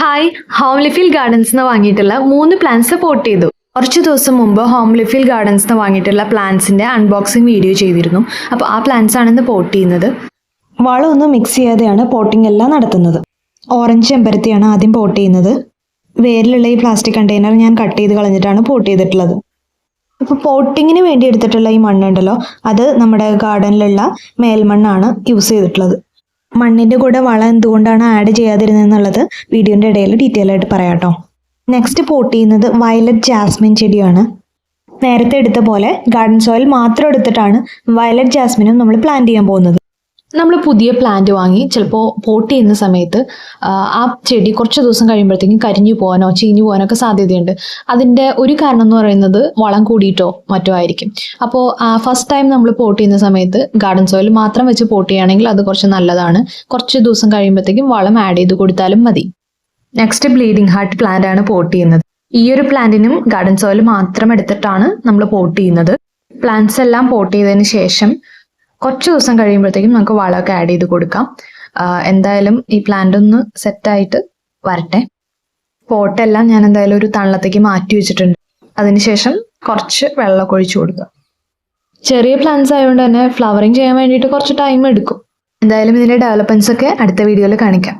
Hi ഹോംലിഫിൽ gardens നിന്ന് വാങ്ങിയിട്ടുള്ള മൂന്ന് plants pot ചെയ്തു. കുറച്ച് ദിവസം മുമ്പ് ഹോംലിഫിൽ ഗാർഡൻസ് നിന്ന് വാങ്ങിയിട്ടുള്ള പ്ലാന്റ്സിന്റെ അൺബോക്സിംഗ് വീഡിയോ ചെയ്തിരുന്നു. അപ്പോൾ ആ പ്ലാന്റ്സ് ആണ് ഇന്ന് പോട്ട് ചെയ്യുന്നത് വളമൊന്നും മിക്സ് ചെയ്യാതെയാണ് പോട്ടിംഗ് എല്ലാം നടത്തുന്നത്. ഓറഞ്ച് ചെമ്പരത്തിയാണ് ആദ്യം പോട്ട് ചെയ്യുന്നത്. വേരിലുള്ള ഈ പ്ലാസ്റ്റിക് കണ്ടെയ്നർ ഞാൻ കട്ട് ചെയ്ത് കളഞ്ഞിട്ടാണ് പോട്ട് ചെയ്തിട്ടുള്ളത്. ഇപ്പോൾ പോട്ടിങ്ങിന് വേണ്ടി എടുത്തിട്ടുള്ള ഈ മണ്ണുണ്ടല്ലോ അത് നമ്മുടെ ഗാർഡനിലുള്ള മേൽമണ്ണാണ് യൂസ് ചെയ്തിട്ടുള്ളത്. മണ്ണിന്റെ കൂടെ വളം എന്തുകൊണ്ടാണ് ആഡ് ചെയ്യാതിരുന്നതെന്നുള്ളത് വീഡിയോന്റെ ഇടയിൽ ഡീറ്റെയിൽ ആയിട്ട് പറയാം കേട്ടോ നെക്സ്റ്റ് പോട്ട് ചെയ്യുന്നത് വയലറ്റ് ജാസ്മിൻ ചെടിയാണ്. നേരത്തെ എടുത്ത പോലെ ഗാർഡൻ സോയിൽ മാത്രം എടുത്തിട്ടാണ് വയലറ്റ് ജാസ്മിനും നമ്മൾ പ്ലാന്റ് ചെയ്യാൻ പോകുന്നത്. നമ്മൾ പുതിയ പ്ലാന്റ് വാങ്ങി ചിലപ്പോൾ പോട്ട് ചെയ്യുന്ന സമയത്ത് ആ, ചെടി കുറച്ച് ദിവസം കഴിയുമ്പോഴത്തേക്കും കരിഞ്ഞു പോകാനോ ചീഞ്ഞു പോകാനോ ഒക്കെ സാധ്യതയുണ്ട്. അതിന്റെ ഒരു കാരണം എന്ന് പറയുന്നത് വളം കൂടിയിട്ടോ മറ്റോ ആയിരിക്കും. അപ്പോൾ ഫസ്റ്റ് ടൈം നമ്മൾ പോട്ട് ചെയ്യുന്ന സമയത്ത് ഗാർഡൻ സോയിൽ മാത്രം വെച്ച് പോട്ട് ചെയ്യുകയാണെങ്കിൽ അത് കുറച്ച് നല്ലതാണ്. കുറച്ച് ദിവസം കഴിയുമ്പോഴത്തേക്കും വളം ആഡ് ചെയ്ത് കൊടുത്താലും മതി. നെക്സ്റ്റ് ബ്ലീഡിംഗ് ഹാർട്ട് പ്ലാന്റ് ആണ് പോട്ട് ചെയ്യുന്നത്. ഈ ഒരു പ്ലാന്റിനും ഗാർഡൻ സോയിൽ മാത്രം എടുത്തിട്ടാണ് നമ്മൾ പോട്ട് ചെയ്യുന്നത്. പ്ലാന്റ്സ് എല്ലാം പോട്ട് ചെയ്തതിന് ശേഷം കുറച്ച് ദിവസം കഴിയുമ്പോഴത്തേക്കും നമുക്ക് വളമൊക്കെ ആഡ് ചെയ്ത് കൊടുക്കാം. എന്തായാലും ഈ പ്ലാന്റ് ഒന്ന് സെറ്റായിട്ട് വരട്ടെ. പോട്ടെല്ലാം ഞാൻ എന്തായാലും ഒരു തള്ളത്തേക്ക് മാറ്റി വെച്ചിട്ടുണ്ട്. അതിനുശേഷം കുറച്ച് വെള്ളമൊക്കെ ഒഴിച്ചു കൊടുക്കുക. ചെറിയ പ്ലാന്റ്സ് ആയതുകൊണ്ട് തന്നെ ഫ്ലവറിങ് ചെയ്യാൻ വേണ്ടിയിട്ട് കുറച്ച് ടൈം എടുക്കും. എന്തായാലും ഇതിന്റെ ഡെവലപ്മെന്റ്സ് ഒക്കെ അടുത്ത വീഡിയോയിൽ കാണിക്കാം.